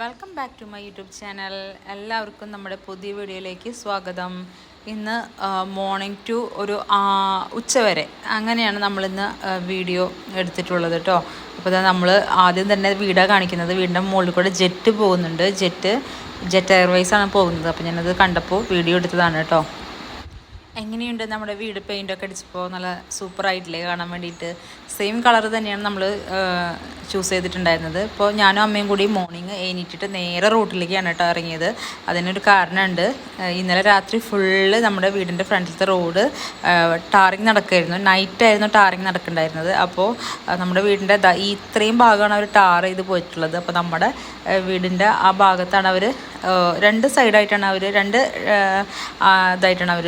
Welcome back to my YouTube channel എല്ലാവർക്കും നമ്മുടെ പുതിയ വീഡിയോയിലേക്ക് സ്വാഗതം. ഇന്ന് മോർണിംഗ് ടു ഒരു ഉച്ചവരെ അങ്ങനെയാണ് നമ്മളിന്ന് വീഡിയോ എടുത്തിട്ടുള്ളത് കേട്ടോ അപ്പോൾ ഇതാ നമ്മൾ ആദ്യം തന്നെ വീടാണ് കാണിക്കുന്നത്. വീടിന്റെ മുകളിൽ കൂടെ ജെറ്റ് പോകുന്നുണ്ട്. ജെറ്റ് ജെറ്റ് എയർവൈസാണ് പോകുന്നത്. അപ്പോൾ ഞാനത് കണ്ടപ്പോൾ വീഡിയോ എടുത്തതാണ് കേട്ടോ എങ്ങനെയുണ്ട് നമ്മുടെ വീട് പെയിന്റ് ഒക്കെ അടിച്ചപ്പോൾ നല്ല സൂപ്പർ ആയിട്ടില്ലേ? കാണാൻ വേണ്ടിയിട്ട്. സെയിം കളർ തന്നെയാണ് നമ്മൾ ചൂസ് ചെയ്തിട്ടുണ്ടായിരുന്നത്. ഇപ്പോൾ ഞാനും അമ്മയും കൂടി മോർണിംഗ് എണീറ്റിട്ട് നേരെ റോട്ടിലേക്കാണ് കേട്ടോ ഇറങ്ങിയത്. അതിനൊരു കാരണമുണ്ട്. ഇന്നലെ രാത്രി ഫുള്ള് നമ്മുടെ വീടിന്റെ ഫ്രണ്ടിലത്തെ റോഡ് ടാറിങ് നടക്കുമായിരുന്നു നൈറ്റായിരുന്നു ടാറിങ് നടക്കുന്നുണ്ടായിരുന്നത്. അപ്പോൾ നമ്മുടെ വീടിന്റെ ഈ ഇത്രയും ഭാഗമാണ് അവർ ടാർ ചെയ്ത് പോയിട്ടുള്ളത്. അപ്പോൾ നമ്മുടെ വീടിന്റെ ആ ഭാഗത്താണ് അവർ രണ്ട് സൈഡായിട്ടാണ് അവർ രണ്ട് ഇതായിട്ടാണ് അവർ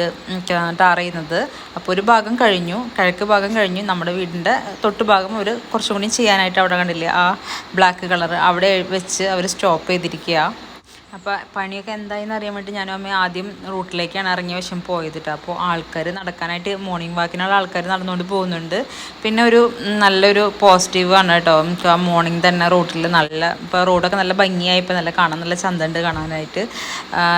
ടാർ ചെയ്യുന്നത് അപ്പോൾ ഒരു ഭാഗം കഴിഞ്ഞു കിഴക്ക് ഭാഗം കഴിഞ്ഞു. നമ്മുടെ വീടിന്റെ തൊട്ട് ഭാഗം അവർ കുറച്ചും കൂടി ചെയ്യാനായിട്ട് അവിടെ കണ്ടില്ലേ? ആ ബ്ലാക്ക് കളർ അവിടെ വെച്ച് അവർ സ്റ്റോപ്പ് ചെയ്തിരിക്കുക. അപ്പോൾ പണിയൊക്കെ എന്തായെന്ന് അറിയാൻ വേണ്ടി ഞാനും അമ്മ ആദ്യം റൂട്ടിലേക്കാണ് ഇറങ്ങിയ വശം പോയത് കേട്ടോ അപ്പോൾ ആൾക്കാർ നടക്കാനായിട്ട് മോർണിംഗ് വാക്കിനുള്ള ആൾക്കാർ നടന്നുകൊണ്ട് പോകുന്നുണ്ട്. പിന്നെ ഒരു നല്ലൊരു പോസിറ്റീവ് ആണ് കേട്ടോ ആ മോർണിംഗ് തന്നെ റൂട്ടിൽ നല്ല ഇപ്പോൾ റോഡൊക്കെ നല്ല ഭംഗിയായി ഇപ്പോൾ നല്ല കാണാൻ നല്ല ചന്തണ്ട് കാണാനായിട്ട്.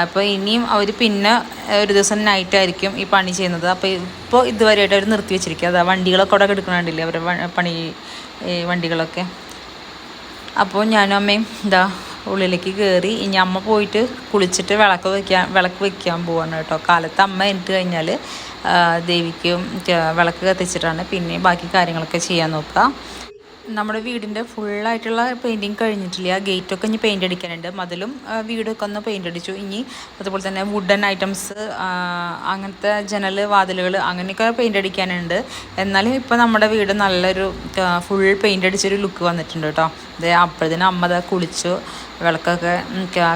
അപ്പോൾ ഇനിയും അവർ പിന്നെ ഒരു ദിവസം നൈറ്റ് ആയിരിക്കും ഈ പണി ചെയ്യുന്നത്. അപ്പോൾ ഇപ്പോൾ ഇതുവരെയായിട്ട് അവർ നിർത്തി വെച്ചിരിക്കുക അതാ വണ്ടികളൊക്കെ അവിടെ എടുക്കണുണ്ടില്ലേ അവരുടെ പണി വണ്ടികളൊക്കെ? അപ്പോൾ ഞാനും അമ്മയും ഇതാ ഉള്ളിലേക്ക് കയറി ഇനി അമ്മ പോയിട്ട് കുളിച്ചിട്ട് വിളക്ക് വയ്ക്കാൻ വിളക്ക് വയ്ക്കാൻ പോവാണ് കേട്ടോ. കാലത്ത് അമ്മ എന്നിട്ട് കഴിഞ്ഞാൽ ദേവിക്കും വിളക്ക് കത്തിച്ചിട്ടാണ് പിന്നെ ബാക്കി കാര്യങ്ങളൊക്കെ ചെയ്യാൻ നോക്കുക. നമ്മുടെ വീടിന്റെ ഫുള്ളായിട്ടുള്ള പെയിന്റിങ് കഴിഞ്ഞിട്ടില്ല. ഗേറ്റൊക്കെ ഇനി പെയിന്റ് അടിക്കാനുണ്ട്. മതിലും വീടൊക്കെ ഒന്ന് പെയിന്റ് അടിച്ചു. ഇനി അതുപോലെ തന്നെ വുഡൻ ഐറ്റംസ് അങ്ങനത്തെ ജനൽ വാതിലുകൾ അങ്ങനെയൊക്കെ പെയിന്റ് അടിക്കാനുണ്ട്. എന്നാലും ഇപ്പോൾ നമ്മുടെ വീട് നല്ലൊരു ഫുൾ പെയിന്റ് അടിച്ചൊരു ലുക്ക് വന്നിട്ടുണ്ട് കേട്ടോ. അത് അപ്പോഴത്തേനും അമ്മ ദാ കുളിച്ചു വിളക്കൊക്കെ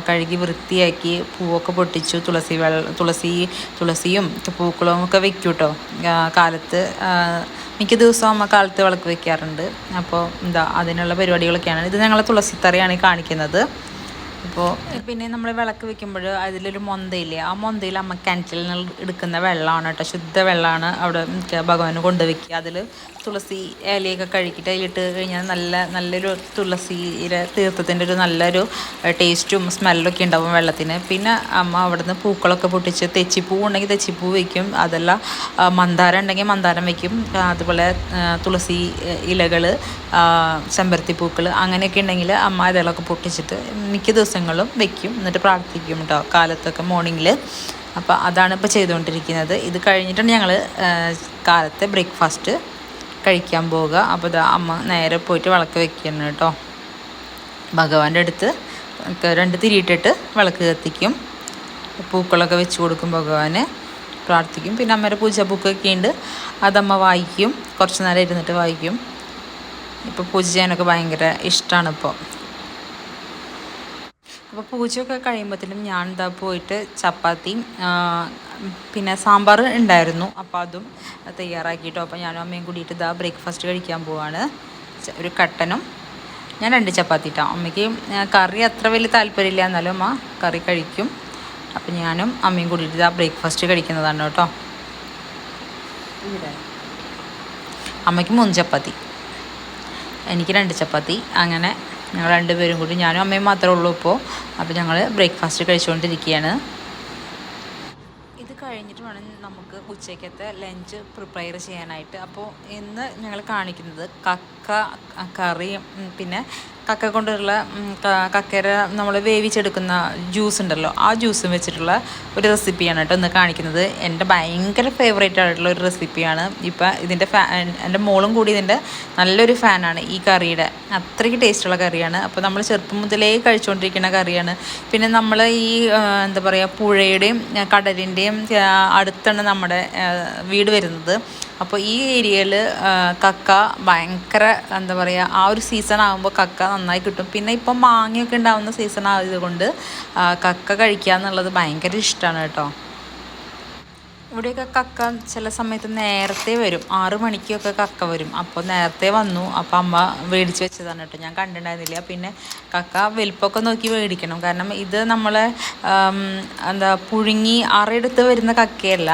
കഴുകി വൃത്തിയാക്കി പൂവൊക്കെ പൊട്ടിച്ചു തുളസി വെള്ള തുളസി തുളസിയും പൂക്കളും ഒക്കെ വെക്കും കേട്ടോ കാലത്ത് ആ, മിക്ക ദിവസവും അമ്മ കാലത്ത് വിളക്ക് വെക്കാറുണ്ട്. അപ്പോൾ എന്താ അതിനുള്ള പരിപാടികളൊക്കെയാണ്. ഇത് ഞങ്ങളെ തുളസിത്തറയാണ് കാണിക്കുന്നത്. അപ്പോൾ പിന്നെ നമ്മൾ വിളക്ക് വെക്കുമ്പോൾ അതിലൊരു മൊന്തയില്ലേ ആ മൊന്തയിൽ അമ്മ കിണറ്റിൽ നിന്ന് എടുക്കുന്ന വെള്ളമാണ് കേട്ടോ ശുദ്ധ വെള്ളമാണ് അവിടെ ഭഗവാന് കൊണ്ടുവയ്ക്കുക അതിൽ തുളസി ഇലയൊക്കെ കഴുകിയിട്ട് അതിലിട്ട് കഴിഞ്ഞാൽ നല്ല നല്ലൊരു തുളസിയുടെ തീർത്ഥത്തിന്റെ ഒരു നല്ലൊരു ടേസ്റ്റും സ്മെല്ലൊക്കെ ഉണ്ടാവും വെള്ളത്തിന്. പിന്നെ അമ്മ അവിടുന്ന് പൂക്കളൊക്കെ പൊട്ടിച്ച് തെച്ചിപ്പൂ ഉണ്ടെങ്കിൽ തെച്ചിപ്പൂ വയ്ക്കും അതല്ല മന്ദാരം ഉണ്ടെങ്കിൽ മന്ദാരം വയ്ക്കും അതുപോലെ തുളസി ഇലകൾ ചെമ്പരത്തി പൂക്കൾ അങ്ങനെയൊക്കെ ഉണ്ടെങ്കിൽ അമ്മ ഇതളൊക്കെ പൊട്ടിച്ചിട്ട് മിക്ക ദിവസങ്ങളും വെക്കും. എന്നിട്ട് പ്രാർത്ഥിക്കും കേട്ടോ കാലത്തൊക്കെ മോർണിംഗിൽ അപ്പോൾ അതാണ് ഇപ്പോൾ ചെയ്തുകൊണ്ടിരിക്കുന്നത്. ഇത് കഴിഞ്ഞിട്ടാണ് ഞങ്ങൾ കാലത്തെ ബ്രേക്ക്ഫാസ്റ്റ് കഴിക്കാൻ പോവുക. അപ്പോൾ ഇതാ അമ്മ നേരെ പോയിട്ട് വിളക്ക് വെക്കുന്നു കേട്ടോ ഭഗവാന്റെ അടുത്ത് രണ്ട് തിരിയിട്ടിട്ട് വിളക്ക് കത്തിക്കും. പൂക്കളൊക്കെ വെച്ച് കൊടുക്കും ഭഗവാന്. പ്രാർത്ഥിക്കും. പിന്നെ അമ്മയുടെ പൂജ ബുക്കൊക്കെ ഉണ്ട്. അതമ്മ വായിക്കും. കുറച്ച് നേരം ഇരുന്നിട്ട് വായിക്കും. ഇപ്പോൾ പൂജ ചെയ്യാനൊക്കെ ഭയങ്കര ഇഷ്ടമാണ് ഇപ്പോൾ അപ്പോൾ പൂജയൊക്കെ കഴിയുമ്പോഴത്തേനും ഞാൻ ഇതാ പോയിട്ട് ചപ്പാത്തിയും പിന്നെ സാമ്പാർ ഉണ്ടായിരുന്നു. അപ്പോൾ അതും തയ്യാറാക്കിയിട്ടോ. അപ്പോൾ ഞാനും അമ്മയും കൂടിയിട്ട് ഇതാ ബ്രേക്ക്ഫാസ്റ്റ് കഴിക്കാൻ പോവാണ്. ഒരു കട്ടനും. ഞാൻ രണ്ട് ചപ്പാത്തി ഇട്ടാ അമ്മയ്ക്ക് കറി അത്ര വലിയ താല്പര്യമില്ല. എന്നാലും അമ്മ കറി കഴിക്കും. അപ്പം ഞാനും അമ്മയും കൂടിയിട്ട് ഇതാ ബ്രേക്ക്ഫാസ്റ്റ് കഴിക്കുന്നതാണ് കേട്ടോ. അമ്മയ്ക്ക് മൂന്ന് ചപ്പാത്തി. എനിക്ക് രണ്ട് ചപ്പാത്തി. അങ്ങനെ ഞങ്ങൾ രണ്ടുപേരും കൂടി ഞാനും അമ്മയും മാത്രമേ ഉള്ളൂ ഇപ്പോൾ അപ്പോൾ ഞങ്ങൾ ബ്രേക്ക്ഫാസ്റ്റ് കഴിച്ചുകൊണ്ടിരിക്കുകയാണ്. ഇത് കഴിഞ്ഞിട്ട് വേണം നമുക്ക് ഉച്ചയ്ക്കത്തെ ലഞ്ച് പ്രിപ്പയർ ചെയ്യാനായിട്ട്. അപ്പോൾ ഇന്ന് ഞങ്ങൾ കാണിക്കുന്നത് കക്ക കറിയും പിന്നെ കക്ക കൊണ്ടുള്ള കക്കര നമ്മൾ വേവിച്ചെടുക്കുന്ന ജ്യൂസ് ഉണ്ടല്ലോ ആ ജ്യൂസും വെച്ചിട്ടുള്ള ഒരു റെസിപ്പിയാണ് കേട്ടോ ഇന്ന് കാണിക്കുന്നത്. എന്റെ ഭയങ്കര ഫേവറേറ്റ് ആയിട്ടുള്ള ഒരു റെസിപ്പിയാണ് ഇപ്പം ഇതിന്റെ ഫാ എന്റെ മോളും കൂടി ഇതിന്റെ നല്ലൊരു ഫാനാണ് ഈ കറിയുടെ. അത്രയ്ക്ക് ടേസ്റ്റുള്ള കറിയാണ്. അപ്പോൾ നമ്മൾ ചെറുപ്പം മുതലേ കഴിച്ചുകൊണ്ടിരിക്കുന്ന കറിയാണ്. പിന്നെ നമ്മൾ ഈ എന്താ പറയുക പുഴയുടെയും കടലിന്റെയും അടുത്താണ് നമ്മുടെ വീട് വരുന്നത്. അപ്പോൾ ഈ ഏരിയയിൽ കക്ക ഭയങ്കര എന്താ പറയുക ആ ഒരു സീസൺ ആകുമ്പോൾ കക്ക നന്നായി കിട്ടും. പിന്നെ ഇപ്പം മാങ്ങയൊക്കെ ഉണ്ടാകുന്ന സീസൺ ആയതുകൊണ്ട് കക്ക കഴിക്കുക എന്നുള്ളത് ഭയങ്കര ഇഷ്ടമാണ് കേട്ടോ. ഇവിടെയൊക്കെ കക്ക ചില സമയത്ത് നേരത്തെ വരും. ആറ് മണിക്കൊക്കെ കക്ക വരും. അപ്പോൾ നേരത്തെ വന്നു. അപ്പോൾ അമ്മ മേടിച്ച് വെച്ചതാണ് കേട്ടോ. ഞാൻ കണ്ടിട്ടുണ്ടായിരുന്നില്ല. പിന്നെ കക്ക വലിപ്പമൊക്കെ നോക്കി മേടിക്കണം. കാരണം ഇത് നമ്മളെ എന്താ പുഴുങ്ങി അറയെടുത്ത് വരുന്ന കക്കയല്ല.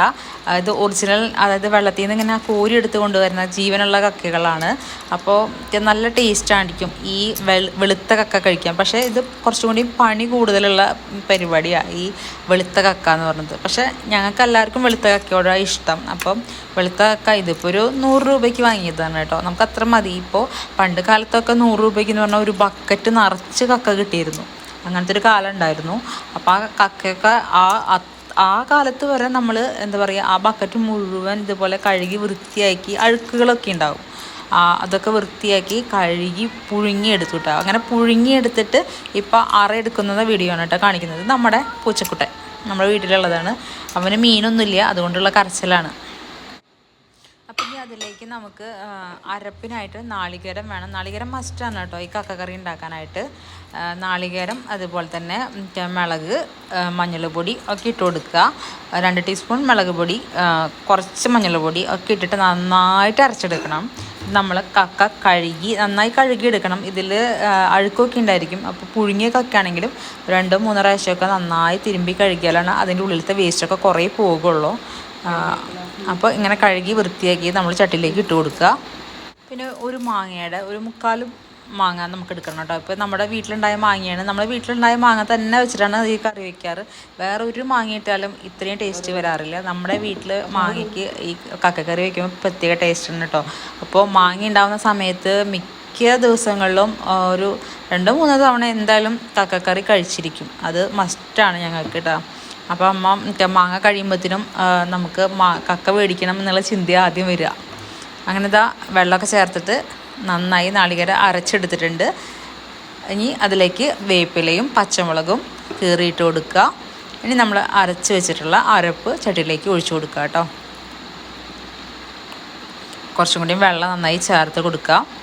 ഇത് ഒറിജിനൽ അതായത് വെള്ളത്തിൽ നിന്ന് ഇങ്ങനെ കോരി എടുത്ത് കൊണ്ടുവരുന്ന ജീവനുള്ള കക്കകളാണ്. അപ്പോൾ നല്ല ടേസ്റ്റ് ആയിരിക്കും. ഈ വെളുത്ത കക്ക കഴിക്കാം പക്ഷേ ഇത് കുറച്ചും കൂടി പണി കൂടുതലുള്ള പരിപാടിയാണ് ഈ വെളുത്ത കക്ക എന്ന് പറയുന്നത് പക്ഷേ ഞങ്ങൾക്ക് എല്ലാവർക്കും വെളുത്ത കക്കയോടാണ് ഇഷ്ടം. അപ്പം വെളുത്ത കക്ക ഇതിപ്പോൾ ഒരു നൂറ് രൂപയ്ക്ക് വാങ്ങിയതാണ് കേട്ടോ. നമുക്ക് അത്ര മതി. ഇപ്പോൾ പണ്ട് കാലത്തൊക്കെ നൂറ് രൂപയ്ക്ക് എന്ന് പറഞ്ഞാൽ ഒരു ബക്കറ്റ് നിറച്ച് കക്ക കിട്ടിയിരുന്നു. അങ്ങനത്തെ ഒരു കാലം ഉണ്ടായിരുന്നു. അപ്പോൾ ആ കക്കയൊക്കെ ആ ആ കാലത്ത് വരെ നമ്മൾ എന്താ പറയുക ആ ബക്കറ്റ് മുഴുവൻ ഇതുപോലെ കഴുകി വൃത്തിയാക്കി അഴുക്കുകളൊക്കെ ഉണ്ടാവും. അതൊക്കെ വൃത്തിയാക്കി കഴുകി പുഴുങ്ങിയെടുത്തു കേട്ടോ. അങ്ങനെ പുഴുങ്ങിയെടുത്തിട്ട് ഇപ്പോൾ അറ വീഡിയോ ആണ് കേട്ടോ കാണിക്കുന്നത്. നമ്മുടെ പൂച്ചക്കുട്ടൻ. നമ്മുടെ വീട്ടിലുള്ളതാണ്. അവന് മീനൊന്നുമില്ല അതുകൊണ്ടുള്ള കരച്ചിലാണ്. അപ്പം ഇനി അതിലേക്ക് നമുക്ക് അരപ്പിനായിട്ട് നാളികേരം വേണം. നാളികേരം മസ്റ്റാണ് കേട്ടോ ഈ കക്കക്കറി ഉണ്ടാക്കാനായിട്ട്. നാളികേരം അതുപോലെ തന്നെ മുളക് മഞ്ഞൾപ്പൊടി ഒക്കെ ഇട്ട് കൊടുക്കുക. രണ്ട് ടീസ്പൂൺ മുളക് പൊടി കുറച്ച് മഞ്ഞൾപ്പൊടി ഒക്കെ ഇട്ടിട്ട് നന്നായിട്ട് അരച്ചെടുക്കണം. നമ്മൾ കക്ക കഴുകി നന്നായി കഴുകി എടുക്കണം ഇതിൽ അഴുക്കൊക്കെ ഉണ്ടായിരിക്കും. അപ്പോൾ പുഴുങ്ങിയ കക്കയാണെങ്കിലും രണ്ടോ മൂന്നോ പ്രാവശ്യമൊക്കെ നന്നായി തിരുമ്പി കഴുകിയാലാണ് അതിന്റെ ഉള്ളിലത്തെ വേസ്റ്റൊക്കെ കുറേ പോകുള്ളൂ. അപ്പോൾ ഇങ്ങനെ കഴുകി വൃത്തിയാക്കി നമ്മൾ ചട്ടിയിലേക്ക് ഇട്ട് കൊടുക്കുക. പിന്നെ ഒരു മാങ്ങയുടെ ഒരു മുക്കാലും മാങ്ങ നമുക്ക് എടുക്കണം കേട്ടോ. ഇപ്പോൾ നമ്മുടെ വീട്ടിലുണ്ടായ മാങ്ങയാണ്. നമ്മുടെ വീട്ടിലുണ്ടായ മാങ്ങ തന്നെ വെച്ചിട്ടാണ് ഈ കറി വയ്ക്കാറ് വേറെ ഒരു മാങ്ങ ഇട്ടാലും ഇത്രയും ടേസ്റ്റ് വരാറില്ല. നമ്മുടെ വീട്ടിൽ മാങ്ങയ്ക്ക് ഈ കക്കക്കറി വയ്ക്കുമ്പോൾ പ്രത്യേക ടേസ്റ്റ് ഉണ്ട് കേട്ടോ. അപ്പോൾ മാങ്ങ ഉണ്ടാകുന്ന സമയത്ത് മിക്ക ദിവസങ്ങളിലും ഒരു രണ്ടോ മൂന്നോ തവണ എന്തായാലും കക്കക്കറി കഴിച്ചിരിക്കും. അത് മസ്റ്റാണ് ഞങ്ങൾക്ക് കേട്ടോ അപ്പോൾ അമ്മ മാങ്ങ കഴിയുമ്പോഴത്തേനും നമുക്ക് മാ കക്ക മേടിക്കണം എന്നുള്ള ചിന്ത ആദ്യം വരിക. അങ്ങനെ ഇതാ വെള്ളമൊക്കെ ചേർത്തിട്ട് നന്നായി നാളികേര അരച്ചെടുത്തിട്ടുണ്ട്. ഇനി അതിലേക്ക് വേപ്പിലയും പച്ചമുളകും കീറിയിട്ട് കൊടുക്കുക. ഇനി നമ്മൾ അരച്ച് വെച്ചിട്ടുള്ള അരപ്പ് ചട്ടിയിലേക്ക് ഒഴിച്ചു കൊടുക്കുക കേട്ടോ. കുറച്ചും കൂടി വെള്ളം നന്നായി ചേർത്ത് കൊടുക്കുക.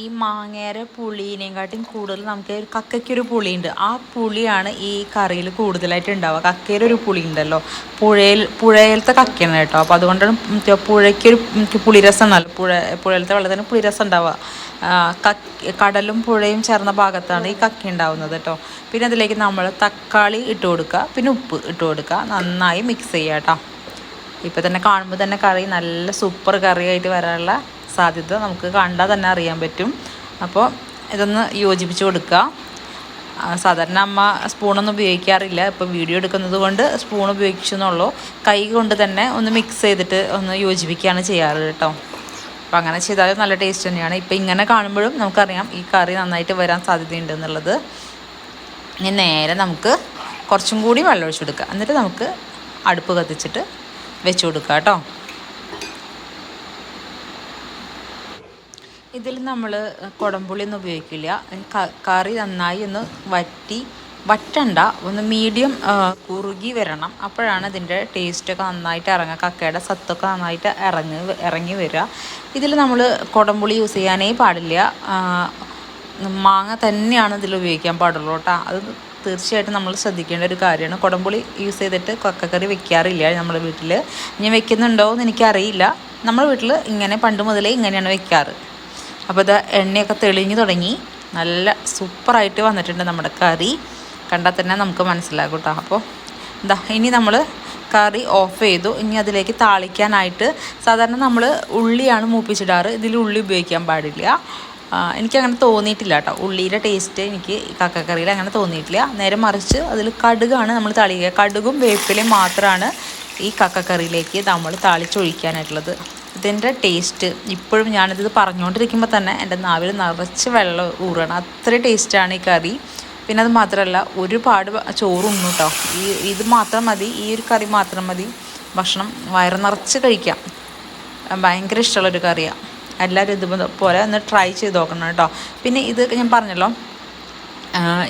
ഈ മാങ്ങേരെ പുളീനെക്കാട്ടും കൂടുതൽ നമുക്ക് കക്കയ്ക്കൊരു പുളിയുണ്ട്. ആ പുളിയാണ് ഈ കറിയിൽ കൂടുതലായിട്ട് ഉണ്ടാവുക. കക്കയുടെ ഒരു പുളി ഉണ്ടല്ലോ പുഴയിൽ പുഴയിലത്തെ കക്കയാണ് കേട്ടോ. അപ്പോൾ അതുകൊണ്ടാണ് പുഴയ്ക്കൊരു പുളിരസം നല്ല പുഴ പുഴയിലത്തെ വെള്ളത്തിന് പുളിരസം ഉണ്ടാവുക. കടലും പുഴയും ചേർന്ന ഭാഗത്താണ് ഈ കക്ക ഉണ്ടാവുന്നത് കേട്ടോ. പിന്നെ അതിലേക്ക് നമ്മൾ തക്കാളി ഇട്ട് കൊടുക്കുക. പിന്നെ ഉപ്പ് ഇട്ട് കൊടുക്കുക. നന്നായി മിക്സ് ചെയ്യുക കേട്ടോ. ഇപ്പോൾ തന്നെ കാണുമ്പോൾ തന്നെ കറി നല്ല സൂപ്പർ കറിയായിട്ട് വരാനുള്ള സാധ്യത നമുക്ക് കണ്ടാൽ തന്നെ അറിയാൻ പറ്റും. അപ്പോൾ ഇതൊന്ന് യോജിപ്പിച്ച് കൊടുക്കുക സാധാരണ അമ്മ സ്പൂണൊന്നും ഉപയോഗിക്കാറില്ല. ഇപ്പോൾ വീഡിയോ എടുക്കുന്നത് കൊണ്ട് സ്പൂൺ ഉപയോഗിച്ചെന്നുള്ളൂ കൈ കൊണ്ട് തന്നെ ഒന്ന് മിക്സ് ചെയ്തിട്ട് ഒന്ന് യോജിപ്പിക്കുകയാണ് ചെയ്യാറ് കേട്ടോ. അപ്പോൾ അങ്ങനെ ചെയ്താൽ നല്ല ടേസ്റ്റ് തന്നെയാണ്. ഇപ്പോൾ ഇങ്ങനെ കാണുമ്പോഴും നമുക്കറിയാം ഈ കറി നന്നായിട്ട് വരാൻ സാധ്യതയുണ്ട് എന്നുള്ളത്. ഇനി നേരെ നമുക്ക് കുറച്ചും കൂടി വെള്ളം കൊടുക്കുക എന്നിട്ട് നമുക്ക് അടുപ്പ് കത്തിച്ചിട്ട് വെച്ച് കൊടുക്കുക കേട്ടോ. ഇതിൽ നമ്മൾ കുടംപുളി ഒന്നും ഉപയോഗിക്കില്ല. കറി നന്നായി ഒന്ന് വറ്റി വറ്റണ്ട ഒന്ന് മീഡിയം കുറുകി വരണം. അപ്പോഴാണ് ഇതിന്റെ ടേസ്റ്റൊക്കെ നന്നായിട്ട് ഇറങ്ങുക. കക്കയുടെ സത്തൊക്കെ നന്നായിട്ട് ഇറങ്ങി ഇറങ്ങി വരിക. ഇതിൽ നമ്മൾ കുടംപുളി യൂസ് ചെയ്യാനേ പാടില്ല. മാങ്ങ തന്നെയാണ് ഇതിൽ ഉപയോഗിക്കാൻ പാടുള്ളൂ കേട്ടോ. അത് തീർച്ചയായിട്ടും നമ്മൾ ശ്രദ്ധിക്കേണ്ട ഒരു കാര്യമാണ്. കുടംപുളി യൂസ് ചെയ്തിട്ട് കക്കക്കറി വെക്കാറില്ല നമ്മുടെ വീട്ടിൽ ഇനി വെക്കുന്നുണ്ടോ എന്ന് എനിക്കറിയില്ല. നമ്മുടെ വീട്ടിൽ ഇങ്ങനെ പണ്ട് മുതലേ ഇങ്ങനെയാണ് വെക്കാറ്. അപ്പോൾ ഇത് എണ്ണയൊക്കെ തെളിഞ്ഞു തുടങ്ങി. നല്ല സൂപ്പറായിട്ട് വന്നിട്ടുണ്ട് നമ്മുടെ കറി. കണ്ടാൽ തന്നെ നമുക്ക് മനസ്സിലാകും കേട്ടോ അപ്പോൾ എന്താ ഇനി നമ്മൾ കറി ഓഫ് ചെയ്തു. ഇനി അതിലേക്ക് താളിക്കാനായിട്ട് സാധാരണ നമ്മൾ ഉള്ളിയാണ് മൂപ്പിച്ചിടാറ്. ഇതിൽ ഉള്ളി ഉപയോഗിക്കാൻ പാടില്ല. എനിക്കങ്ങനെ തോന്നിയിട്ടില്ല കേട്ടോ ഉള്ളിയുടെ ടേസ്റ്റ് എനിക്ക് കക്കക്കറിയിൽ അങ്ങനെ തോന്നിയിട്ടില്ല. നേരെ മറിച്ച് അതിൽ കടുകാണ് നമ്മൾ താളിക്കുക. കടുകും വേപ്പിലയും മാത്രമാണ് ഈ കക്കക്കറിയിലേക്ക് നമ്മൾ താളിച്ചൊഴിക്കാനായിട്ടുള്ളത്. ഇതിന്റെ ടേസ്റ്റ് ഇപ്പോഴും ഞാനിത് പറഞ്ഞുകൊണ്ടിരിക്കുമ്പോൾ തന്നെ എന്റെ നാവിൽ നിറച്ച് വെള്ളം ഊറുകയാണ് അത്ര ടേസ്റ്റാണ് ഈ കറി. പിന്നെ അത് മാത്രമല്ല ഒരുപാട് ചോറുണ്ണു കേട്ടോ ഈ ഇത് മാത്രം മതി ഈ ഒരു കറി മാത്രം മതി. ഭക്ഷണം വയറ് നിറച്ച് കഴിക്കാം. ഭയങ്കര ഇഷ്ടമുള്ളൊരു കറിയാണ് എല്ലാവരും ഇതുപോലെ ഒന്ന് ട്രൈ ചെയ്ത് നോക്കണം കേട്ടോ പിന്നെ ഇത് ഞാൻ പറഞ്ഞല്ലോ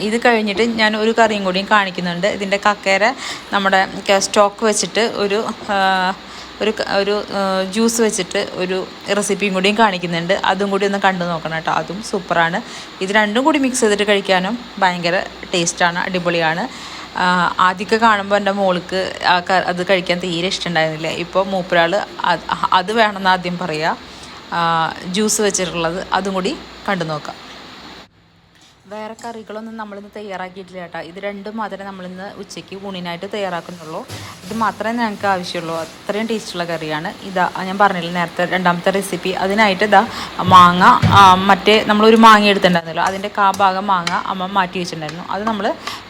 ഇത് കഴിഞ്ഞിട്ട് ഞാൻ ഒരു കറിയും കൂടിയും കാണിക്കുന്നുണ്ട്. ഇതിന്റെ കക്കേര നമ്മുടെ സ്റ്റോക്ക് വെച്ചിട്ട് ഒരു ഒരു ഒരു ജ്യൂസ് വെച്ചിട്ട് ഒരു റെസിപ്പിയും കൂടിയും കാണിക്കുന്നുണ്ട്. അതും കൂടി ഒന്ന് കണ്ടു നോക്കണം കേട്ടോ. അതും സൂപ്പറാണ്. ഇത് രണ്ടും കൂടി മിക്സ് ചെയ്തിട്ട് കഴിക്കാനും ഭയങ്കര ടേസ്റ്റാണ് അടിപൊളിയാണ്. ആദ്യമൊക്കെ കാണുമ്പോൾ എന്റെ മോൾക്ക് അത് കഴിക്കാൻ തീരെ ഇഷ്ടമുണ്ടായിരുന്നില്ല. ഇപ്പോൾ മൂപ്പരാൾ അത് വേണമെന്ന് ആദ്യം പറയുക ജ്യൂസ് വെച്ചിട്ടുള്ളത് അതും കൂടി കണ്ടു നോക്കാം. വേറെ കറികളൊന്നും നമ്മളിന്ന് തയ്യാറാക്കിയിട്ടില്ല കേട്ടോ. ഇത് രണ്ടും മാത്രമേ നമ്മളിന്ന് ഉച്ചയ്ക്ക് ഊണിനായിട്ട് തയ്യാറാക്കുന്നുള്ളൂ. ഇത് മാത്രമേ ഞങ്ങൾക്ക് ആവശ്യമുള്ളൂ. അത്രയും ടേസ്റ്റുള്ള കറിയാണ്. ഇതാ ഞാൻ പറഞ്ഞില്ല നേരത്തെ രണ്ടാമത്തെ റെസിപ്പി അതിനായിട്ട് ഇതാ മാങ്ങ മറ്റേ നമ്മളൊരു മാങ്ങ എടുത്തിട്ടുണ്ടായിരുന്നല്ലോ. അതിന്റെ കാ ഭാഗം മാങ്ങ അമ്മ മാറ്റി വെച്ചിട്ടുണ്ടായിരുന്നു. അത് നമ്മൾ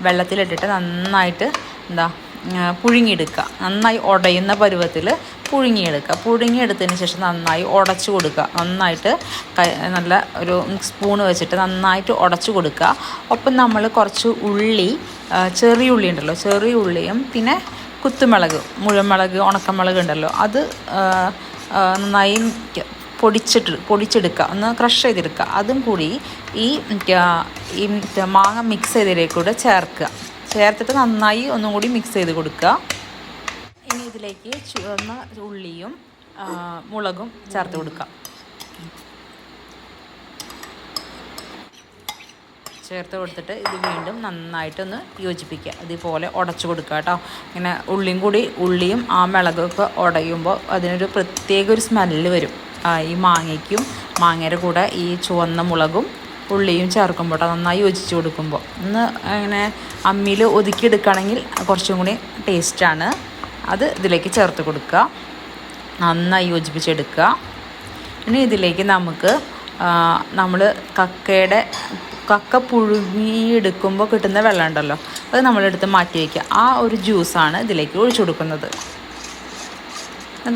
വെള്ളത്തിലിട്ടിട്ട് നന്നായിട്ട് എന്താ പുഴുങ്ങിയെടുക്കുക. നന്നായി ഉടയുന്ന പരുവത്തിൽ പുഴുങ്ങിയെടുക്കുക. പുഴുങ്ങിയെടുത്തതിന് ശേഷം നന്നായി ഉടച്ചു കൊടുക്കുക. നന്നായിട്ട് നല്ല ഒരു സ്പൂണ് വെച്ചിട്ട് നന്നായിട്ട് ഉടച്ചു കൊടുക്കുക. ഒപ്പം നമ്മൾ കുറച്ച് ഉള്ളി ചെറിയ ഉള്ളി ഉണ്ടല്ലോ ചെറിയ ഉള്ളിയും പിന്നെ കുത്തുമുളക് മുഴുമുളക് ഉണക്കമുളക് ഉണ്ടല്ലോ അത് നന്നായി പൊടിച്ചിട്ട് പൊടിച്ചെടുക്കുക. ഒന്ന് ക്രഷ് ചെയ്തെടുക്കുക. അതും കൂടി ഈ ഈ മാങ്ങ മിക്സ് ചെയ്തതിലേക്കൂടെ ചേർക്കുക. ചേർത്തിട്ട് നന്നായി ഒന്നും കൂടി മിക്സ് ചെയ്ത് കൊടുക്കുക. ഇനി ഇതിലേക്ക് ചുവന്ന ഉള്ളിയും മുളകും ചേർത്ത് കൊടുക്കാം. ചേർത്ത് കൊടുത്തിട്ട് ഇത് വീണ്ടും നന്നായിട്ടൊന്ന് യോജിപ്പിക്കുക. ഇതുപോലെ ഉടച്ചു കൊടുക്കുക കേട്ടോ. ഇങ്ങനെ ഉള്ളിയും കൂടി ഉള്ളിയും ആ മിളകൊക്കെ ഉടയുമ്പോൾ അതിനൊരു പ്രത്യേക ഒരു സ്മെല്ല് വരും. ഈ മാങ്ങയ്ക്കും മാങ്ങയുടെ കൂടെ ഈ ചുവന്ന മുളകും ഉള്ളിയും ചേർക്കുമ്പോൾ കേട്ടോ. നന്നായി യോജിച്ച് കൊടുക്കുമ്പോൾ ഒന്ന് അങ്ങനെ അമ്മിയിൽ ഒതുക്കിയെടുക്കുകയാണെങ്കിൽ കുറച്ചും കൂടി ടേസ്റ്റാണ് അത് ഇതിലേക്ക് ചേർത്ത് കൊടുക്കുക. നന്നായി യോജിപ്പിച്ചെടുക്കുക ഇനി ഇതിലേക്ക് നമുക്ക് നമ്മൾ കക്കയുടെ കക്ക പുഴുങ്ങിയെടുക്കുമ്പോൾ കിട്ടുന്ന വെള്ളം ഉണ്ടല്ലോ അത് നമ്മളെടുത്ത് മാറ്റി വയ്ക്കുക ആ ഒരു ജ്യൂസാണ് ഇതിലേക്ക് ഒഴിച്ചു കൊടുക്കുന്നത്.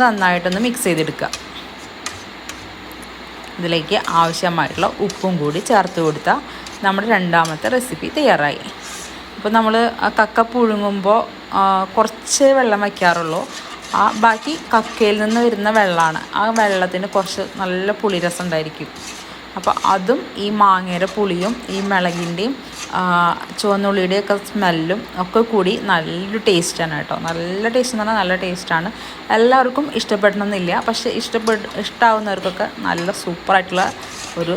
നന്നായിട്ടൊന്ന് മിക്സ് ചെയ്തെടുക്കുക. ഇതിലേക്ക് ആവശ്യമായിട്ടുള്ള ഉപ്പും കൂടി ചേർത്ത് കൊടുത്താൽ നമ്മുടെ രണ്ടാമത്തെ റെസിപ്പി തയ്യാറായി. അപ്പോൾ നമ്മൾ കക്ക പുഴുങ്ങുമ്പോൾ കുറച്ച് വെള്ളം വയ്ക്കാറുള്ളൂ. ആ ബാക്കി കക്കയിൽ നിന്ന് വരുന്ന വെള്ളമാണ് ആ വെള്ളത്തിന് കുറച്ച് നല്ല പുളിരസം ഉണ്ടായിരിക്കും. അപ്പോൾ അതും ഈ മാങ്ങയുടെ പുളിയും ഈ മിളകിന്റെയും ചുവന്നുള്ളിയുടെയും ഒക്കെ സ്മെല്ലും ഒക്കെ കൂടി നല്ലൊരു ടേസ്റ്റാണ് കേട്ടോ. നല്ല ടേസ്റ്റ് എന്ന് പറഞ്ഞാൽ നല്ല ടേസ്റ്റാണ് എല്ലാവർക്കും ഇഷ്ടപ്പെടണമെന്നില്ല. പക്ഷേ ഇഷ്ടപ്പെട്ട് ഇഷ്ടമാവുന്നവർക്കൊക്കെ നല്ല സൂപ്പറായിട്ടുള്ള ഒരു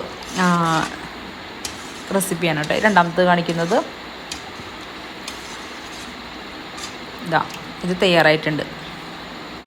റെസിപ്പിയാണ് കേട്ടോ. രണ്ടാമത് കാണിക്കുന്നത്. ഇതാ ഇത് തയ്യാറായിട്ടുണ്ട്.